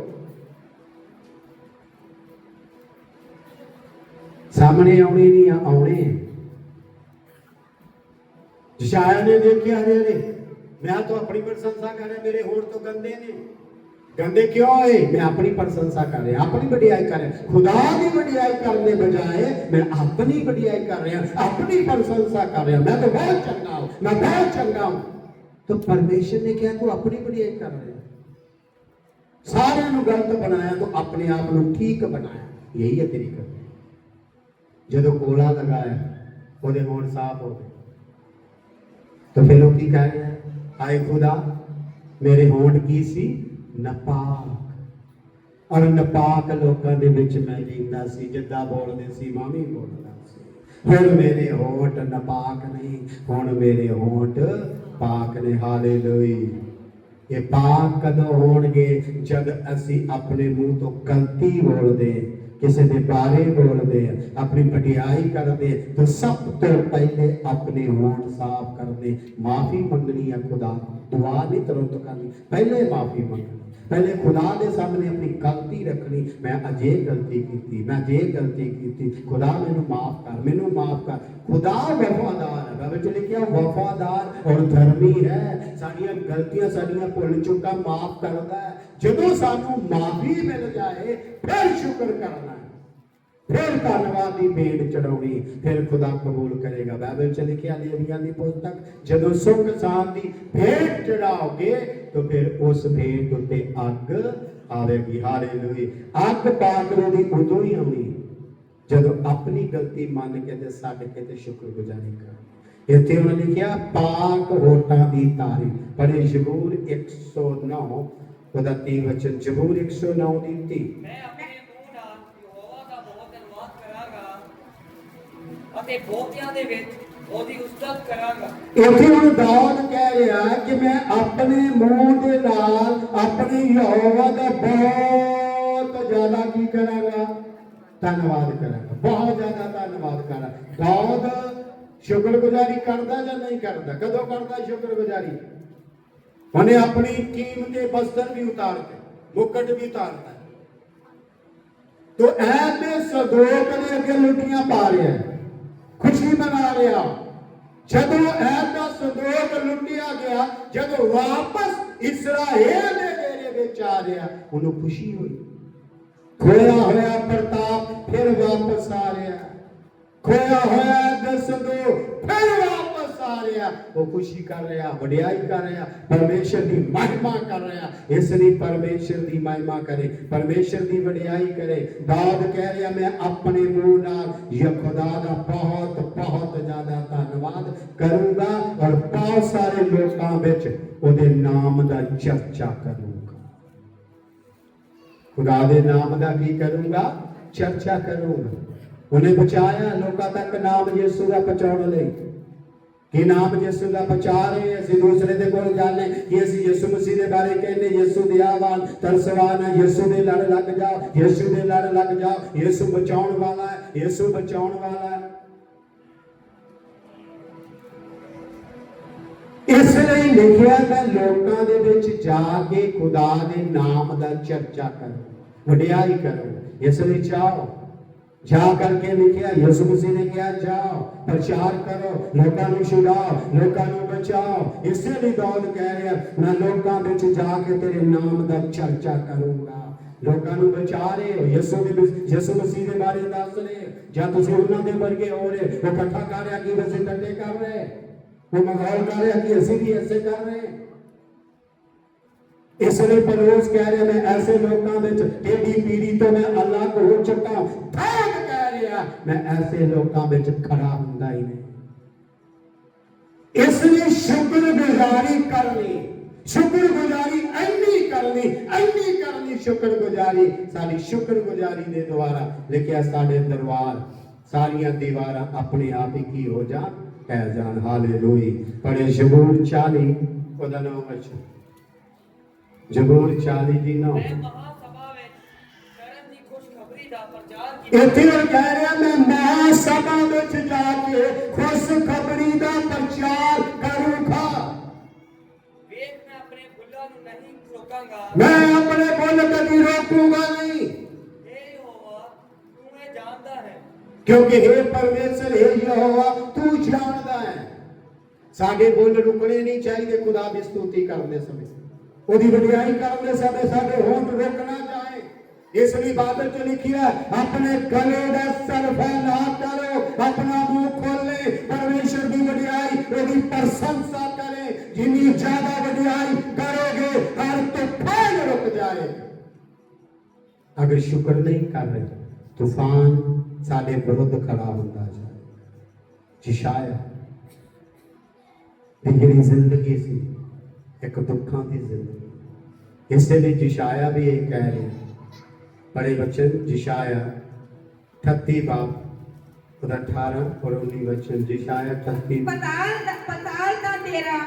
ਸਾਹਮਣੇ ਆਉਣੇ ਨਹੀਂ ਆਉਣੇ। ਜਿਸ਼ਾਇਆ ਨੇ ਦੇਖਿਆ ਅਰੇ ਮੈਂ ਤਾਂ ਆਪਣੀ ਪ੍ਰਸ਼ੰਸਾ ਕਰ ਮੇਰੇ ਹੋਣ ਤੋਂ ਗੰਦੇ ਨੇ। ਗੰਦੇ ਕਿਉਂ ਹੋਏ ਮੈਂ ਆਪਣੀ ਪ੍ਰਸ਼ੰਸਾ ਕਰ ਰਿਹਾ, ਆਪਣੀ ਵਡਿਆਈ ਕਰ ਰਿਹਾ। ਖੁਦਾ ਦੀ ਵਡਿਆਈ ਕਰਨ ਦੇ ਬਜਾਏ ਮੈਂ ਆਪਣੀ ਵਡਿਆਈ ਕਰ ਰਿਹਾ, ਆਪਣੀ ਪ੍ਰਸ਼ੰਸਾ ਕਰ ਰਿਹਾ। ਮੈਂ ਤਾਂ ਬਹੁਤ ਚੰਗਾ ਹਾਂ, ਮੈਂ ਬਹੁਤ ਚੰਗਾ ਹਾਂ। ਤਾਂ ਪਰਮੇਸ਼ਰ ਨੇ ਕਿਹਾ, ਤੂੰ ਆਪਣੀ ਵਡਿਆਈ ਕਰ ਰਿਹਾ। ਸਾਰਿਆਂ ਨੂੰ ਗਲਤ ਬਣਾਇਆ, ਤੂੰ ਆਪਣੇ ਆਪ ਨੂੰ ਠੀਕ ਬਣਾਇਆ। ਯਹੀ ਹੈ ਤੇਰੀ ਕਰਨੀ ਜਦੋਂ ਕੋਲਾ ਲਗਾਇਆ, ਉਹਦੇ ਹੋਣ ਸਾਫ਼ ਹੋ ਗਏ। ਤਾਂ ਫਿਰ ਉਹ ਕੀ ਕਹਿ ਰਿਹਾ? ਆਏ ਖੁਦਾ, ਮੇਰੇ ਹੋਂਠ ਕੀ ਸੀ? ਨਪਾਕ। ਔਰ ਨਪਾਕ ਲੋਕਾਂ ਦੇ ਵਿੱਚ ਮੈਂ ਜੀਂਦਾ ਸੀ, ਜਿੱਦਾਂ ਬੋਲਦੇ ਸੀ, ਮੈਂ ਵੀ ਬੋਲਦਾ ਸੀ। ਹੁਣ ਮੇਰੇ ਹੋਂਠ ਨਪਾਕ ਨਹੀਂ, ਹੁਣ ਮੇਰੇ ਹੋਂਠ ਪਾਕ ਨੇ, ਹਾਲੇਲੂਇਆ। ਇਹ ਪਾਕ ਕਦੋਂ ਹੋਣਗੇ? ਜਦ ਅਸੀਂ ਆਪਣੇ ਮੂੰਹ ਤੋਂ ਗਲਤੀ ਬੋਲਦੇ, ਕਿਸੇ ਦੇ ਬਾਰੇ ਬੋਲਦੇ, ਆਪਣੀ ਵਡਿਆਈ ਕਰਦੇ, ਤਾਂ ਸਭ ਤੋਂ ਪਹਿਲੇ ਆਪਣੇ ਹੋਂਠ ਸਾਫ਼ ਕਰਦੇ। ਮਾਫੀ ਮੰਗਣੀ ਹੈ ਖੁਦਾ, ਦੁਆ ਨਹੀਂ ਤੁਰੰਤ ਕਰਨੀ, ਪਹਿਲੇ ਮਾਫੀ ਮੰਗਣੀ। ਪਹਿਲੇ ਖੁਦਾ ਦੇ ਸਾਹਮਣੇ ਆਪਣੀ ਗਲਤੀ ਰੱਖਣੀ ਮੈਂ ਅਜੇ ਗਲਤੀ ਕੀਤੀ ਮੈਂ ਜੇ ਗਲਤੀ ਕੀਤੀ ਖੁਦਾ ਮੈਨੂੰ ਮਾਫ ਕਰ ਮੈਨੂੰ ਮਾਫ ਕਰ ਖੁਦਾ ਵਫਾਦਾਰ ਹੈ ਬਾਈਬਲ ਚ ਲਿਖਿਆ ਵਫਾਦਾਰ ਔਰ ਧਰਮੀ ਹੈ ਸਾਡੀਆਂ ਗਲਤੀਆਂ ਸਾਡੀਆਂ ਭੁੱਲ ਚੁੱਕਾ ਮਾਫ ਕਰਦਾ ਹੈ ਜਦੋਂ ਸਾਨੂੰ ਮਾਫੀ ਮਿਲ ਜਾਏ ਫਿਰ ਸ਼ੁਕਰ ਕਰਨਾ ਹੈ ਫਿਰ ਧੰਨਵਾਦ ਦੀ ਬੇੜ ਚੜਾਉਣੀ ਫਿਰ ਖੁਦਾ ਕਬੂਲ ਕਰੇਗਾ। ਬਾਈਬਲ ਚ ਲਿਖਿਆ, ਲੇਵੀਆਂ ਦੀ ਪੁਸਤਕ ਜਦੋਂ ਸੁਖ ਸਾਨ ਦੀ ਭੇਟ ਚੜਾਓਗੇ ਤਾਂ ਫਿਰ ਉਸ ਭੇਟ ਉੱਤੇ ਅੱਗ ਆਵੇਗੀ। ਹਾਲੇਲੂਇਆ। ਅੱਗ ਪਾਕਰੋ ਦੀ ਉਦੋਂ ਹੀ ਆਉਣੀ, ਜਦੋਂ ਆਪਣੀ ਗਲਤੀ ਮੰਨ ਕੇ ਤੇ ਸਾਡੇ ਕੇ ਤੇ ਸ਼ੁਕਰਗੁਜ਼ਾਰੀ ਕਰ ਇੱਥੇ ਉਹਨਾਂ ਨੇ ਕਿਹਾ ਪਾਕ ਹੋਟਾਂ ਦੀ ਤਾਰੀਫ ਪੜੇ ਜ਼ਬੂਰ 109 ਉਹਦਾ 3 ਵਚਨ, ਜ਼ਬੂਰ 109 ਦੀ 3 ਅਤੇ ਬਹੁਤਿਆਂ ਦੇ ਵਿੱਚ ਉਹਦੀ ਉਸਤਤ ਕਰਾਂਗਾ। ਇੱਥੇ ਹੁਣ ਦਾਊਦ ਕਹਿ ਰਿਹਾ ਕਿ ਮੈਂ ਆਪਣੇ ਮੂੰਹ ਦੇ ਨਾਲ ਆਪਣੇ ਯਹੋਵਾ ਦਾ ਬਹੁਤ ਜ਼ਿਆਦਾ ਕੀ ਕਰਾਂਗਾ? ਧੰਨਵਾਦ ਕਰਾਂਗਾ। ਬਹੁਤ ਜ਼ਿਆਦਾ ਧੰਨਵਾਦ ਕਰਾਂ ਦਾਊਦ ਸ਼ੁਕਰਗੁਜ਼ਾਰੀ ਕਰਦਾ ਜਾਂ ਨਹੀਂ ਕਰਦਾ? ਕਦੋਂ ਕਰਦਾ ਸ਼ੁਕਰਗੁਜ਼ਾਰੀ? ਉਹਨੇ ਆਪਣੀ ਕੀਮਤੇ ਬਸਤਰ ਵੀ ਉਤਾਰਤੇ, ਮੁਕਟ ਵੀ ਉਤਾਰਤਾ। ਤੋ ਐਵੇਂ ਸਦੋਕ ਦੇ ਅੱਗੇ ਲੁੱਟੀਆਂ ਪਾ ਰਿਹਾ ਹੈ। ਖੁਸ਼ੀ ਮਨਾ ਰਿਹਾ। ਜਦੋਂ ਐਦਾ ਸੰਦੋਕ ਲੁੱਟਿਆ ਗਿਆ, ਜਦੋਂ ਵਾਪਸ ਇਸਰਾਏਲ ਦੇ ਡੇਰੇ ਵਿੱਚ ਆ ਰਿਹਾ ਉਹਨੂੰ ਖੁਸ਼ੀ ਹੋਈ। ਖੋਇਆ ਹੋਇਆ ਪ੍ਰਤਾਪ ਫਿਰ ਵਾਪਸ ਆ ਰਿਹਾ। ਖੋਇਆ ਹੋਇਆ ਦਸਦੋ ਫਿਰ ਵਾਪਸ ਰਿਹਾ, ਉਹ ਖੁਸ਼ੀ ਕਰ ਰਿਹਾ, ਵਡਿਆਈ ਕਰ ਰਿਹਾ, ਪਰਮੇਸ਼ਰ ਦੀ ਮਹਿਮਾ ਕਰ ਰਿਹਾ। ਇਸ ਲਈ ਪਰਮੇਸ਼ਰ ਦੀ ਮਹਿਮਾ ਕਰੇ, ਪਰਮੇਸ਼ਰ ਦੀ ਵਡਿਆਈ ਕਰੇ। ਦਾਊਦ ਕਹਿ ਰਿਹਾ, ਮੈਂ ਆਪਣੇ ਮੂੰਹ ਨਾਲ ਇਹ ਖੁਦਾ ਦਾ ਬਹੁਤ ਬਹੁਤ ਜ਼ਿਆਦਾ ਧੰਨਵਾਦ ਕਰੂੰਗਾ ਔਰ ਬਹੁਤ ਸਾਰੇ ਲੋਕਾਂ ਵਿੱਚ ਉਹਦੇ ਨਾਮ ਦਾ ਚਰਚਾ ਕਰੂੰਗਾ। ਖੁਦਾ ਦੇ ਨਾਮ ਦਾ ਕੀ ਕਰੂੰਗਾ? ਚਰਚਾ ਕਰੂੰਗਾ। ਉਹਨੇ ਬਚਾਇਆ, ਲੋਕਾਂ ਤੱਕ ਨਾਮ ਯਿਸੂ ਦਾ ਪਹੁੰਚਾਉਣ ਲਈ। ਕਿ ਨਾਮ ਯਿਸੂ ਦਾ ਪਹੁੰਚਾ ਰਹੇ ਅਸੀਂ ਦੂਸਰੇ ਦੇ ਕੋਲ ਜਾਂਦੇ ਕਿ ਅਸੀਂ ਯਿਸੂ ਮਸੀਹ ਦੇ ਬਾਰੇ ਕਹਿੰਦੇ, ਯਿਸੂ ਦੇ ਆਵਾਨ ਤਰਸਵਾਨ ਹੈ, ਯਿਸੂ ਦੇ ਲੜ ਲੱਗ ਜਾਓ ਯਿਸੂ ਦੇ ਲੜ ਲੱਗ ਜਾਓ ਯਿਸੂ ਬਚਾਉਣ ਵਾਲਾ ਹੈ, ਯਿਸੂ ਬਚਾਉਣ ਵਾਲਾ ਹੈ। ਇਸ ਲਈ ਲਿਖਿਆ ਮੈਂ ਲੋਕਾਂ ਦੇ ਵਿੱਚ ਜਾ ਕੇ ਖੁਦਾ ਦੇ ਨਾਮ ਦਾ ਚਰਚਾ ਕਰੋ, ਵਡਿਆਈ ਕਰੋ, ਇਸ ਲਈ ਚਾਹੋ ਜਾਓ ਜਾ ਕਰਕੇ ਲਿਖਿਆ ਯਿਸੂ ਮਸੀਹ ਨੇ ਕਿਹਾ ਜਾਓ ਪ੍ਰਚਾਰ ਕਰੋ ਲੋਕਾਂ ਨੂੰ ਛੁਡਾਓ ਲੋਕਾਂ ਨੂੰ ਬਚਾਓ ਇਸੇ ਲਈ ਦੌਦ ਕਹਿ ਰਿਹਾ ਮੈਂ ਲੋਕਾਂ ਵਿੱਚ ਜਾ ਕੇ ਤੇਰੇ ਨਾਮ ਦਾ ਚਰਚਾ ਕਰੂੰਗਾ ਲੋਕਾਂ ਨੂੰ ਬਚਾ ਰਹੇ ਹੋ ਯਿਸੂ ਦੇ ਵਿੱਚ- ਯਿਸੂ ਮਸੀਹ ਦੇ ਬਾਰੇ ਦੱਸ ਰਹੇ ਹੋ। ਜਾਂ ਤੁਸੀਂ ਉਹਨਾਂ ਦੇ ਵਰਗੇ ਹੋ ਰਹੇ ਉਹ ਇਕੱਠਾ ਕਰ ਰਿਹਾ ਕਿ ਵਸੇ ਟੱਟੇ ਕਰ ਰਹੇ ਉਹ ਮਗਾਲ ਕਰ ਰਿਹਾ ਕਿ ਅਸੀਂ ਵੀ ਐਸੇ ਕਰ ਰਹੇ ਹਾਂ। ਇਸ ਲਈ ਪਰੋਸ ਕਹਿ ਰਿਹਾ ਮੈਂ ਐਸੇ ਲੋਕਾਂ ਵਿੱਚ ਟੇਢੀ ਪੀੜੀ ਤੋਂ ਮੈਂ ਅਲੱਗ ਹੋ ਚੁੱਕਾ ਫੈਦ ਕਹਿ ਰਿਹਾ ਮੈਂ ਐਸੇ ਲੋਕਾਂ ਵਿੱਚ ਖੜਾ ਹੁੰਦਾ ਹੀ ਨਹੀਂ ਇਸ ਲਈ ਸ਼ੁਕਰਗੁਜ਼ਾਰੀ ਕਰਨੀ ਸ਼ੁਕਰਗੁਜ਼ਾਰੀ ਐਨੀ ਕਰਨੀ ਐਨੀ ਕਰਨੀ ਸ਼ੁਕਰਗੁਜ਼ਾਰੀ ਸਾਡੀ ਸ਼ੁਕਰਗੁਜ਼ਾਰੀ ਦੇ ਦੁਆਰਾ ਲਿਖਿਆ ਸਾਡੇ ਦਰਬਾਰ ਸਾਰੀਆਂ ਦੀਵਾਰਾਂ ਆਪਣੇ ਆਪ ਹੀ ਕੀ ਹੋ ਜਾਣ ਕਹਿ ਜਾਣ ਹਾਲੇਲੂਇਆ ਪੜੇ ਜ਼ਬੂਰ 40 ਉਹਦਾ ਨਾਮ ਅੱਛਾ ਜ਼ਬੂਰ 40 ਦੀ ਨਾਮ ਮੈਂ ਮਹਾ ਸਭਾ ਵਿੱਚ ਇੱਥੇ ਉਹ ਕਹਿ ਰਿਹਾ ਮੈਂ ਮਹਾ ਸਭਾ ਵਿੱਚ ਜਾ ਕੇ ਖੁਸ਼ ਖਬਰੀ ਦਾ ਪ੍ਰਚਾਰ ਕਰੂੰਗਾ। ਵੇਖ ਮੈਂ ਆਪਣੇ ਫੁੱਲਾਂ ਨੂੰ ਨਹੀਂ ਰੋਕਾਂਗਾ। ਮੈਂ ਆਪਣੇ ਬੋਲ ਕਦੀ ਰੋਕੂਗਾ ਨਹੀਂ। ਕਿਉਂਕਿ हे ਪਰਮੇਸ਼ਰ हे ਯਹੋਵਾ ਤੂੰ ਜਾਣਦਾ ਹੈ। ਸਾਡੇ ਬੋਲ ਰੁਕਣੇ ਨਹੀਂ ਚਾਹੀਦੇ ਖੁਦਾ ਦੀ ਸਤੂਤੀ ਕਰਨ ਦੇ ਸਮੇਂ। ਉਹਦੀ ਵਡਿਆਈ ਕਰਨ ਦੇ ਸਮੇਂ ਸਾਡੇ ਹੋਂਠ ਰੁਕਣਾ ਚਾਹੇ ਇਸ ਲਈ ਬਾਈਬਲ ਚ ਲਿਖਿਆ ਹੈ, ਆਪਣੇ ਗਲੇ ਦਾ ਸਰਫਾ ਨਾ ਕਰੋ ਆਪਣਾ ਮੂੰਹ ਖੋਲੇ ਪਰਮੇਸ਼ਰ ਦੀ ਵਡਿਆਈ ਉਹਦੀ ਪ੍ਰਸ਼ੰਸਾ ਕਰੇ ਜਿੰਨੀ ਜ਼ਿਆਦਾ ਵਡਿਆਈ ਕਰੋਗੇ ਹਰ ਤੂਫਾਨ ਰੁਕ ਜਾਏਗਾ ਅਗਰ ਸ਼ੁਕਰ ਨਹੀਂ ਕਰ ਰਹੇ ਤੂਫਾਨ ਸਾਡੇ ਵਿਰੁੱਧ ਖੜਾ ਹੁੰਦਾ ਜਾਏ ਜਿਸ਼ਾਇਆ ਇਹ ਜਿਹੜੀ ਜ਼ਿੰਦਗੀ ਸੀ ਇੱਕ ਦੁੱਖਾਂ ਦੀ ਜ਼ਿੰਦਗੀ ਇਸੇ ਲਈ ਜਿਸ਼ਾਇਆ ਵੀ ਇਹ ਕਹਿ ਰਿਹਾ ਬੜੇ ਬਚਨ ਜਿਸ਼ਾਇਆ 38 ਬਾਬ ਉਹਦਾ 18 ਔਰ 19 ਬਚਨ ਜਿਸ਼ਾਇਆ 38 ਪਤਾਲ ਦਾ ਪਤਾਲ ਦਾ ਤੇਰਾ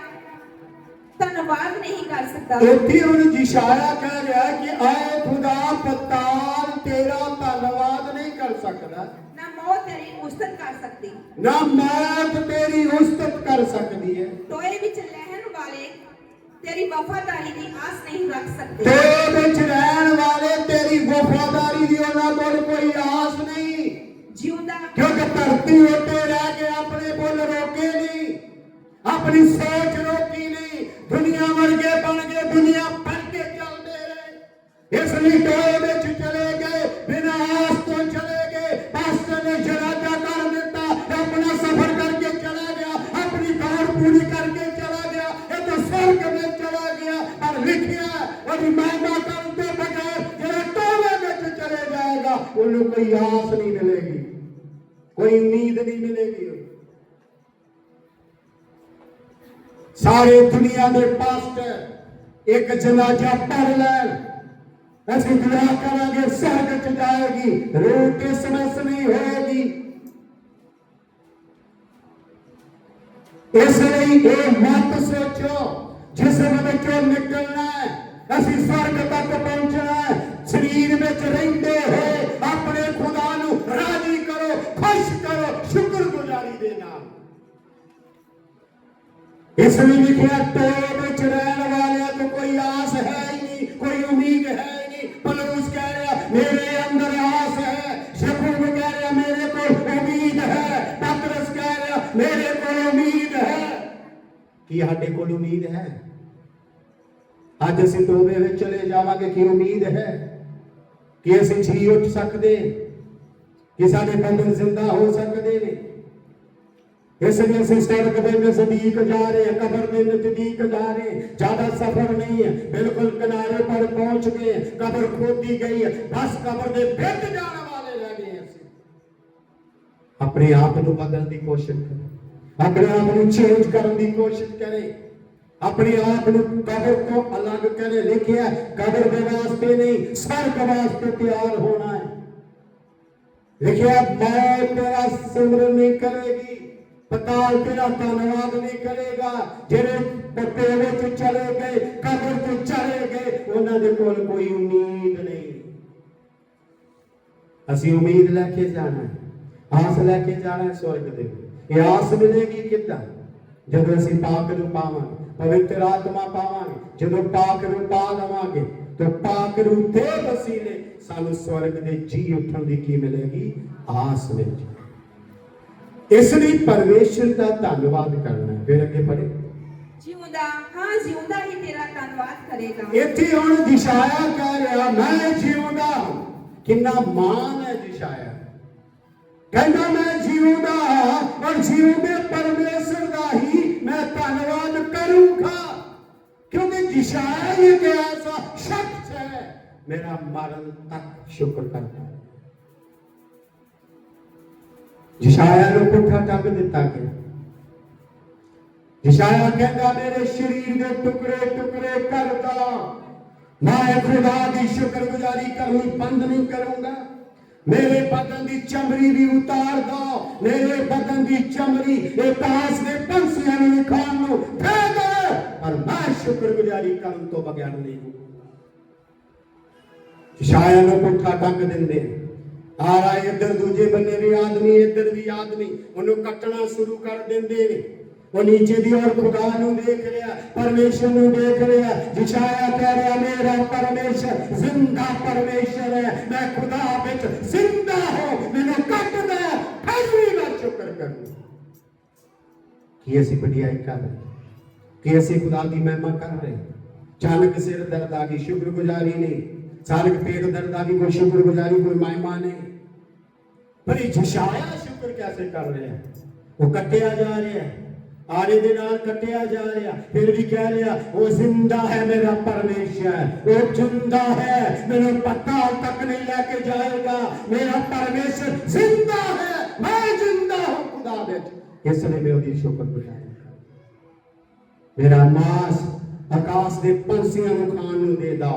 ਧੰਨਵਾਦ ਨਹੀਂ ਕਰ ਸਕਦਾ। ਇੱਥੇ ਹੁਣ ਜਿਸ਼ਾਇਆ ਕਹਿ ਰਿਹਾ ਕਿ ਆਏ ਖੁਦਾ ਪਤਾਲ ਤੇਰਾ ਧੰਨਵਾਦ ਨਹੀਂ ਕਰ ਸਕਦਾ। ਨਾ ਮੌਤ ਤੇਰੀ ਉਸਤਤ ਕਰ ਸਕਦੀ। ਨਾ ਮੌਤ ਤੇਰੀ ਉਸਤਤ ਕਰ ਸਕਦੀ ਹੈ। ਟੋਏ ਵਿੱਚ ਰਹਿਣ ਵਾਲੇ ਤੇਰੀ ਵਫਾਦਾਰੀ ਦੀ ਆਸ ਨਹੀਂ ਰੱਖ ਸਕਦੇ ਤੇ ਵਿੱਚ ਰਹਿਣ ਵਾਲੇ ਤੇਰੀ ਵਫਾਦਾਰੀ ਦੀ ਉਹਨਾਂ ਕੋਲ ਕੋਈ ਆਸ ਨਹੀਂ ਜਿਉਂਦਾ ਕਿਉਂਕਿ ਧਰਤੀ ਉੱਤੇ ਰਹਿ ਕੇ ਆਪਣੇ ਬੁੱਲ ਰੋਕੇ ਨਹੀਂ ਆਪਣੀ ਸੋਚ ਰੋਕੀ ਨਹੀਂ ਦੁਨੀਆ ਵਰਗੇ ਬਣ ਕੇ ਦੁਨੀਆ ਬਣ ਕੇ ਚੱਲਦੇ ਰਹੇ ਇਸ ਲਈ ਲਿਖਿਆ ਉਹਦੀ ਮਹਿਮਾ ਕਰਨ ਤੋਂ ਬਗੈਰ ਜਿਹੜਾ ਟੋਏ ਵਿੱਚ ਚਲੇ ਜਾਏਗਾ ਉਹਨੂੰ ਕੋਈ ਆਸ ਨਹੀਂ ਮਿਲੇਗੀ ਕੋਈ ਉਮੀਦ ਨਹੀਂ ਮਿਲੇਗੀ ਸਾਰੇ ਦੁਨੀਆ ਦੇ ਪਾਸਟਰ ਇੱਕ ਜਨਾਜ਼ਾ ਪੜ ਲੈਣ ਅਸੀਂ ਦੁਆ ਕਰਾਂਗੇ ਸਰਗ ਚ ਜਾਏਗੀ ਰੂਹ ਕਿਸਮਤ ਨਹੀਂ ਹੋਏਗੀ ਇਸ ਲਈ ਇਹ ਮਤ ਸੋਚੋ ਜਿਸਮ ਵਿੱਚੋਂ ਨਿਕਲਣਾ ਹੈ ਅਸੀਂ ਸਵਰਗ ਤੱਕ ਪਹੁੰਚਣਾ ਹੈ। ਸਰੀਰ ਵਿੱਚ ਰਹਿੰਦੇ ਹੋਏ ਆਪਣੇ ਖੁਦਾ ਨੂੰ ਰਾਜ਼ੀ ਕਰੋ, ਖੁਸ਼ ਕਰੋ, ਸ਼ੁਕਰਗੁਜ਼ਾਰੀ ਦੇ ਨਾਲ। ਇਸ ਲਈ ਲਿਖਿਆ, ਟੋਏ ਵਿੱਚ ਰਹਿਣ ਵਾਲਿਆਂ ਤੋਂ ਕੋਈ ਆਸ ਹੈ ਹੀ ਨਹੀਂ, ਕੋਈ ਉਮੀਦ ਹੈ ਹੀ ਨਹੀਂ। ਪਲੂਸ ਕਹਿ ਰਿਹਾ, ਮੇਰੇ ਅੰਦਰ ਆਸ ਹੈ। ਸ਼ਕੂਬ ਕਹਿ ਰਿਹਾ, ਮੇਰੇ ਕੋਲ ਉਮੀਦ ਹੈ। ਪਤਰਸ ਕਹਿ ਰਿਹਾ, ਮੇਰੇ ਕੋਲ ਉਮੀਦ ਹੈ। ਕੀ ਸਾਡੇ ਕੋਲ ਉਮੀਦ ਹੈ? ਅੱਜ ਅਸੀਂ ਟੋਬੇ ਵਿੱਚ ਚਲੇ ਜਾਵਾਂਗੇ, ਕੀ ਉਮੀਦ ਹੈ ਕਿ ਅਸੀਂ ਜੀ ਉੱਠ ਸਕਦੇ? ਕਿ ਸਾਡੇ ਬੰਧਨ ਜ਼ਿੰਦਾ ਹੋ ਸਕਦੇ ਨੇ? ਇਸ ਲਈ ਅਸੀਂ ਸੜਕ ਦੇ ਨਜ਼ਦੀਕ ਜਾ ਰਹੇ ਹਾਂ, ਕਬਰ ਦੇ ਨਜ਼ਦੀਕ ਜਾ ਰਹੇ ਹਾਂ। ਜ਼ਿਆਦਾ ਸਫ਼ਰ ਨਹੀਂ ਹੈ, ਬਿਲਕੁਲ ਕਿਨਾਰੇ ਪਰ ਪਹੁੰਚ ਗਏ ਹਾਂ। ਕਬਰ ਖੋਦੀ ਗਈ ਹੈ, ਬਸ ਕਬਰ ਦੇ ਵਿੱਚ ਜਾਣ ਵਾਲੇ ਰਹਿ ਗਏ ਹਾਂ ਅਸੀਂ। ਆਪਣੇ ਆਪ ਨੂੰ ਬਦਲਣ ਦੀ ਕੋਸ਼ਿਸ਼ ਕਰੇ। ਆਪਣੇ ਆਪ ਨੂੰ ਚੇਂਜ ਕਰਨ ਦੀ ਕੋਸ਼ਿਸ਼ ਕਰੇ। ਆਪਣੇ ਆਪ ਨੂੰ ਕਬਰ ਤੋਂ ਅਲੱਗ ਕਰੇ ਲਿਖਿਆ ਕਬਰ ਦੇ ਵਾਸਤੇ ਨਹੀਂ, ਸਵਰਗ ਵਾਸਤੇ ਤਿਆਰ ਹੋਣਾ ਹੈ। ਲਿਖਿਆ ਮੈਂ ਤੇਰਾ ਸਿਮਰਨ ਨਹੀਂ ਕਰੇਗੀ, ਪਤਾਲ ਤੇਰਾ ਧੰਨਵਾਦ ਨਹੀਂ ਕਰੇਗਾ। ਜਿਹੜੇ ਪੱਤੇ ਵਿੱਚ ਚਲੇ ਗਏ, ਕਬਰ ਤੋਂ ਚਲੇ ਗਏ, ਉਹਨਾਂ ਦੇ ਕੋਲ ਕੋਈ ਉਮੀਦ ਨਹੀਂ। ਅਸੀਂ ਉਮੀਦ ਲੈ ਕੇ ਜਾਣਾ ਆਸ ਲੈ ਕੇ ਜਾਣਾ ਸਵਰਗ ਦੇ ਇਹ ਆਸ ਮਿਲੇਗੀ ਕਿੱਦਾਂ? ਜਦੋਂ ਅਸੀਂ ਪਾਕ ਨੂੰ ਪਾਵਾਂਗੇ। ਪਵਿੱਤਰ ਆਤਮਾ ਪਾਵਾਂਗੇ। ਜਦੋਂ ਪਾਕ ਨੂੰ ਪਾ ਲਵਾਂਗੇ ਤਾਂ ਪਾਕ ਨੂੰ ਦੇ ਵਸੀਲੇ ਸਾਨੂੰ ਸਵਰਗ ਦੇ ਜੀ ਉੱਠਣ ਦੀ ਕੀ ਮਿਲੇਗੀ? ਆਸ ਮਿਲੇਗੀ। ਇਸ ਲਈ ਪਰਮੇਸ਼ਰ ਦਾ ਧੰਨਵਾਦ ਕਰਨਾ। ਫਿਰ ਅੱਗੇ ਪੜ੍ਹੇ। ਜਿਉਂਦਾ ਹਾਂ ਜਿਉਂਦਾ ਹੀ ਤੇਰਾ ਧੰਨਵਾਦ ਕਰੇਗਾ। ਇੱਥੇ ਹੁਣ ਦਿਸ਼ਾਇਆ ਕਹਿ ਰਿਹਾ ਮੈਂ ਜਿਉਂਦਾ ਹਾਂ। ਕਿੰਨਾ ਮਾਣ ਹੈ ਦਿਸ਼ਾਇਆ। ਕਹਿੰਦਾ ਮੈਂ ਜਿਉਂਦਾ ਹਾਂ ਔਰ ਜਿਉਂਦੇ ਪਰਮੇਸ਼ਰ ਦਾ ਹੀ ਮੈਂ ਧੰਨਵਾਦ ਕਰੂੰਗਾ ਕਿਉਂਕਿ ਦਿਸ਼ਾਇਆ ਇੱਕ ਐਸਾ ਸ਼ਖਸ ਹੈ ਮੇਰਾ ਮਰਨ ਤੱਕ ਸ਼ੁਕਰ ਕਰਦਾ ਹੈ ਜਿਸ਼ਾਇਆ ਨੂੰ ਪੁੱਠਾ ਟੰਗ ਦਿੱਤਾ ਗਿਆ ਜਿਸ਼ਾਇਆ ਕਹਿੰਦਾ ਮੇਰੇ ਸਰੀਰ ਦੇ ਟੁਕੜੇ ਟੁਕੜੇ ਕਰਦਾ ਮੈਂ ਖੁਦਾ ਦੀ ਸ਼ੁਕਰਗੁਜ਼ਾਰੀ ਕਰਨੀ ਬੰਦ ਨਹੀਂ ਕਰੂੰਗਾ ਮੇਰੇ ਬਦਨ ਦੀ ਚਮੜੀ ਵੀ ਉਤਾਰ ਦੋ। ਮੇਰੇ ਬਦਨ ਦੀ ਚਮੜੀ ਇਹ ਤਾਸ ਦੇ ਪੰਛੀਆਂ ਨੂੰ ਖਾਣ ਨੂੰ ਦੇ ਦੋ। ਪਰ ਮੈਂ ਸ਼ੁਕਰਗੁਜ਼ਾਰੀ ਕਰਨ ਤੋਂ ਬਗੈਰ ਨਹੀਂ। ਸ਼ਾਇਆ ਨੂੰ ਪੁੱਠਾ ਟੰਗ ਦਿੰਦੇ। ਆ ਰਾ ਇੱਧਰ ਦੂਜੇ ਬੰਨੇ ਵੀ ਆਦਮੀ, ਇੱਧਰ ਵੀ ਆਦਮੀ। ਉਹਨੂੰ ਕੱਟਣਾ ਸ਼ੁਰੂ ਕਰ ਦਿੰਦੇ ਨੇ। ਉਹ ਨੀਚੇ ਦੀ ਔਰ ਖੁਦਾ ਨੂੰ ਦੇਖ ਰਿਹਾ, ਪਰਮੇਸ਼ਰ ਨੂੰ ਦੇਖ ਰਿਹਾ, ਵਿਛਾਇਆ ਕਹਿ ਰਿਹਾ, ਮੇਰਾ ਪਰਮੇਸ਼ਰ ਜ਼ਿੰਦਾ ਪਰਮੇਸ਼ਰ ਹੈ। ਮੈਂ ਖੁਦਾ ਵਿੱਚ ਜ਼ਿੰਦਾ ਹਾਂ। ਮੈਨੂੰ ਕੱਟਦਾ ਫੈਸਲੇ ਦਾ ਸ਼ੁਕਰ ਕਰੂੰ। ਕੀ ਅਸੀਂ ਬੜਿਆਈ ਕਰ ਰਹੇ ਕਿ ਅਸੀਂ ਖੁਦਾ ਦੀ ਮਹਿਮਾ ਕਰ ਰਹੇ ਚਾਨਕ ਸਿਰ ਦਰਦ ਆ ਗਈ ਸ਼ੁਕਰਗੁਜ਼ਾਰੀ ਨਹੀਂ। ਚਾਨਕ ਪੇਟ ਦਰਦ ਆ ਗਈ ਕੋਈ ਸ਼ੁਕਰਗੁਜ਼ਾਰੀ, ਕੋਈ ਮਹਿਮਾ ਨਹੀਂ। ਪਰ ਇਹ ਝਿਸ਼ਾਇਆ ਸ਼ੁਕਰ ਕਿਵੇਂ ਕਰ ਰਹੇ ਹੈ? ਉਹ ਕੱਟਿਆ ਜਾ ਰਿਹਾ ਹੈ। ਆਰੇ ਦੇ ਨਾਲ ਕੱਟਿਆ ਜਾ ਰਿਹਾ, ਫਿਰ ਵੀ ਕਹਿ ਰਿਹਾ, ਉਹ ਜ਼ਿੰਦਾ ਹੈ ਮੇਰਾ ਪਰਮੇਸ਼ਰ, ਉਹ ਜਿੰਦਾ ਹੈ, ਮੈਨੂੰ ਪਤਾ ਤੱਕ ਨਹੀਂ ਲੈ ਕੇ ਜਾਏਗਾ। ਮੇਰਾ ਪਰਮੇਸ਼ਰ ਜ਼ਿੰਦਾ ਹੈ, ਮੈਂ ਜ਼ਿੰਦਾ ਹਾਂ ਖੁਦਾ ਵਿੱਚ। ਇਸ ਲਈ ਮੈਂ ਉਹਦੀ ਸ਼ੁਕਰਗੁਜ਼ਾਰ ਹਾਂ। ਮੇਰਾ ਮਾਸ ਆਕਾਸ਼ ਦੇ ਪੰਛੀਆਂ ਨੂੰ ਖਾਣ ਨੂੰ ਦੇ ਦਾ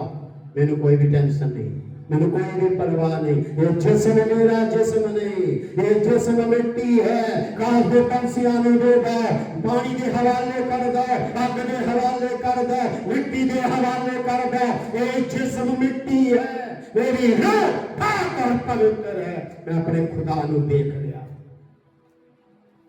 ਮੈਨੂੰ ਕੋਈ ਵੀ ਟੈਨਸ਼ਨ ਨਹੀਂ। ਮੈਨੂੰ ਕੋਈ ਵੀ ਪਰਵਾਹ ਨਹੀਂ। ਇਹ ਜਿਸਮ ਮੇਰਾ ਜਿਸਮ ਨਹੀਂ। ਇਹ ਜਿਸਮ ਮਿੱਟੀ ਹੈ। ਆਕਾਸ਼ ਦੇ ਪੰਛੀਆਂ ਨੂੰ ਦੇ ਦਾ ਪਾਣੀ ਦੇ ਹਵਾਲੇ ਕਰ ਦਾ ਅੱਗ ਦੇ ਹਵਾਲੇ ਕਰ ਦਾ ਮਿੱਟੀ ਦੇ ਹਵਾਲੇ ਕਰ ਦਾ ਇਹ ਜਿਸਮ ਮਿੱਟੀ ਹੈ। ਮੇਰੀ ਰੂਹ ਪਾਕ ਔਰ ਪਵਿੱਤਰ ਹੈ। ਮੈਂ ਆਪਣੇ ਖੁਦਾ ਨੂੰ ਦੇਖ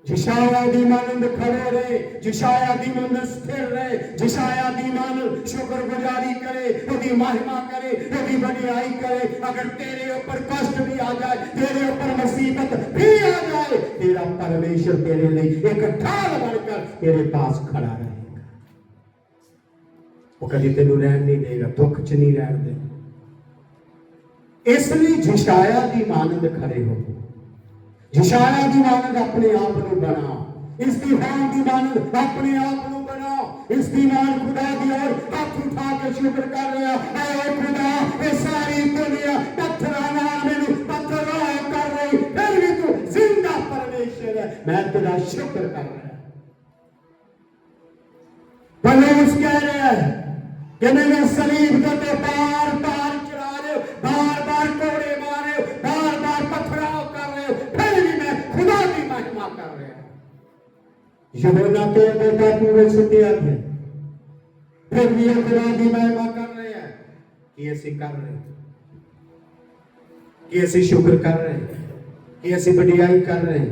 ਲਿਆ ਜਿਸ਼ਾਇਆ ਦੀ ਮਨ ਖੜੇ ਰਹੇ ਜਿਸ਼ਾਇਆ ਦੀ ਮਨ ਸਥਿਰ ਰਹੇ ਜਿਸ਼ਾਇਆ ਦੀ ਮਨ ਸ਼ੁਕਰਗੁਜ਼ਾਰੀ ਕਰੇ, ਉਹਦੀ ਮਹਿਮਾ ਕਰੇ, ਉਹਦੀ ਵਡਿਆਈ ਕਰੇ। ਅਗਰ ਤੇਰੇ ਉੱਪਰ ਕਸ਼ਟ ਵੀ ਆ ਜਾਏ, ਤੇਰੇ ਉੱਪਰ ਮੁਸੀਬਤ ਵੀ ਆ ਜਾਏ, ਤੇਰਾ ਪਰਮੇਸ਼ਰ ਤੇਰੇ ਲਈ ਇੱਕ ਢਾਲ ਬਣकर ਤੇਰੇ ਪਾਸ ਖੜਾ ਰਹੇਗਾ। ਉਹ ਕਦੀ ਤੈਨੂੰ ਰਹਿਣ ਨਹੀਂ ਦੇਗਾ, ਦੁੱਖ 'ਚ ਨਹੀਂ ਰਹਿਣ ਦੇਗਾ। ਇਸ ਲਈ یشایا دی مانند اپنے آپ کو بنا۔ استفان دی مانند اپنے آپ کو بناؤ استعمال خدا دی اور ہاتھ اٹھا کے شکر کر رہا۔ اے خدا، اے ساری دنیا پتھرانا میں میرے پتھر کر رہی۔ پھر بھی تو زندہ پرمیشن ہے۔ میں تیرا شکر کر رہا۔ بھلے اس کہہ رہا ہے کہ میں نے سلیب دے پار پار چڑھا رہے بار بار کوڑے مار ਯਹੋਨਾ ਤੇ ਬੇਟਾ ਪੂਰੇ ਸੁਣਿਆ ਥੇ ਫਿਰ ਵੀ ਇਤਨਾ ਦੀ ਮਹਿਮਾ ਕਰ ਰਹੇ ਹੈ ਕਿ ਅਸੀਂ ਕਰ ਰਹੇ ਕਿ ਅਸੀਂ ਸ਼ੁਕਰ ਕਰ ਰਹੇ ਕਿ ਅਸੀਂ ਵਡਿਆਈ ਕਰ ਰਹੇ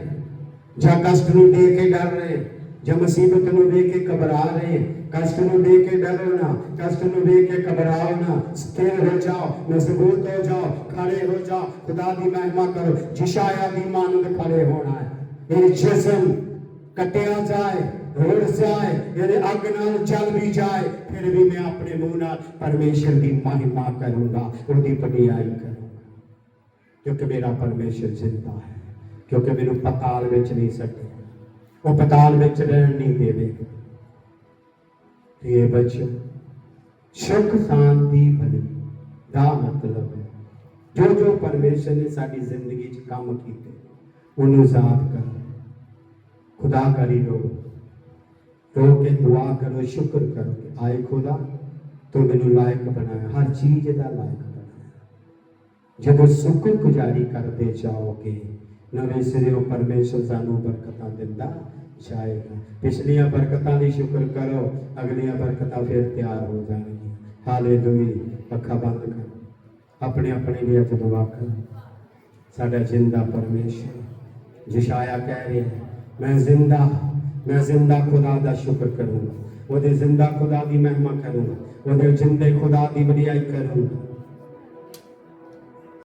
ਜਾਂ ਕਸ਼ਟ ਨੂੰ ਦੇ ਕੇ ਡਰ ਰਹੇ ਜਾਂ ਮੁਸੀਬਤ ਨੂੰ ਦੇ ਕੇ ਘਬਰਾ ਰਹੇ ਕਸ਼ਟ ਨੂੰ ਦੇ ਕੇ ਡਰੋ ਨਾ। ਕਸ਼ਟ ਨੂੰ ਦੇ ਕੇ ਘਬਰਾਓ ਨਾ। ਸਥਿਰ ਹੋ ਜਾਓ, ਮਜ਼ਬੂਤ ਹੋ ਜਾਓ, ਖੜੇ ਹੋ ਜਾਓ। ਖੁਦਾ ਦੀ ਮਹਿਮਾ ਕਰੋ। ਜਿਸ਼ਾਇਆ ਦੀ ਮਾਨੰਦ ਖੜੇ ਹੋਣਾ ਹੈ। ਇਹ ਜਿਸਮ ਕਟਿਆ ਜਾਏ, ਰੁੜ ਜਾਏ ਇਹਦੇ ਅੱਗ ਨਾਲ ਚੱਲ ਵੀ ਜਾਏ, ਫਿਰ ਵੀ ਮੈਂ ਆਪਣੇ ਮੂੰਹ ਨਾਲ ਪਰਮੇਸ਼ਰ ਦੀ ਮਹਿਮਾ ਕਰੂੰਗਾ, ਉਹਦੀ ਵਡਿਆਈ ਕਰੂੰਗਾ। ਕਿਉਂਕਿ ਮੇਰਾ ਪਰਮੇਸ਼ਰ ਜਿੰਦਾ ਹੈ, ਕਿਉਂਕਿ ਮੈਨੂੰ ਪਤਾਲ ਵਿੱਚ ਨਹੀਂ ਸੱਟੇ, ਉਹ ਪਤਾਲ ਵਿੱਚ ਰਹਿਣ ਨਹੀਂ ਦੇਵੇਗਾ ਇਹ ਬੱਚੋ ਸੁਖ ਸ਼ਾਂਤੀ ਭਲੀ ਦਾ ਮਤਲਬ ਹੈ ਜੋ ਜੋ ਪਰਮੇਸ਼ਰ ਨੇ ਸਾਡੀ ਜ਼ਿੰਦਗੀ 'ਚ ਕੰਮ ਕੀਤੇ, ਉਹਨੂੰ ਯਾਦ ਕਰੋ। ਖੁਦਾ ਕਰੀ। ਰੋ ਰੋ ਕੇ ਦੁਆ ਕਰੋ ਸ਼ੁਕਰ ਕਰੋ ਕਿ ਆਏ ਖੁਦਾ ਤੂੰ ਮੈਨੂੰ ਲਾਇਕ ਬਣਾਇਆ ਹਰ ਚੀਜ਼ ਦਾ ਲਾਇਕ ਬਣਾਇਆ। ਜਦੋਂ ਸ਼ੁਕਰ ਗੁਜ਼ਾਰੀ ਕਰਦੇ ਜਾਓਗੇ ਨਵੇਂ ਸਿਰੋਂ ਪਰਮੇਸ਼ਰ ਸਾਨੂੰ ਬਰਕਤਾਂ ਦਿੰਦਾ ਜਾਏਗਾ। ਪਿਛਲੀਆਂ ਬਰਕਤਾਂ ਦੀ ਸ਼ੁਕਰ ਕਰੋ ਅਗਲੀਆਂ ਬਰਕਤਾਂ ਫਿਰ ਤਿਆਰ ਹੋ ਜਾਣਗੀਆਂ। ਹਾਲੇਲੂਇਆ ਅੱਖਾਂ ਬੰਦ ਕਰੋ। ਆਪਣੇ ਆਪਣੇ ਲਈ ਅੱਜ ਦੁਆ ਕਰੋ। ਸਾਡਾ ਜਿੰਦਾ ਪਰਮੇਸ਼ਰ ਜਿਸ਼ਾਇਆ ਕਹਿ ਰਿਹਾ ਹੈ, ਮੈਂ ਜ਼ਿੰਦਾ ਮੈਂ ਜ਼ਿੰਦਾ ਖੁਦਾ ਦਾ ਸ਼ੁਕਰ ਕਰੂੰਗਾ। ਉਹਦੇ ਜ਼ਿੰਦਾ ਖੁਦਾ ਦੀ ਮਹਿਮਾ ਕਰੂੰਗਾ। ਉਹਦੇ ਜਿੰਦੇ ਖੁਦਾ ਦੀ ਵਡਿਆਈ ਕਰੂੰਗਾ।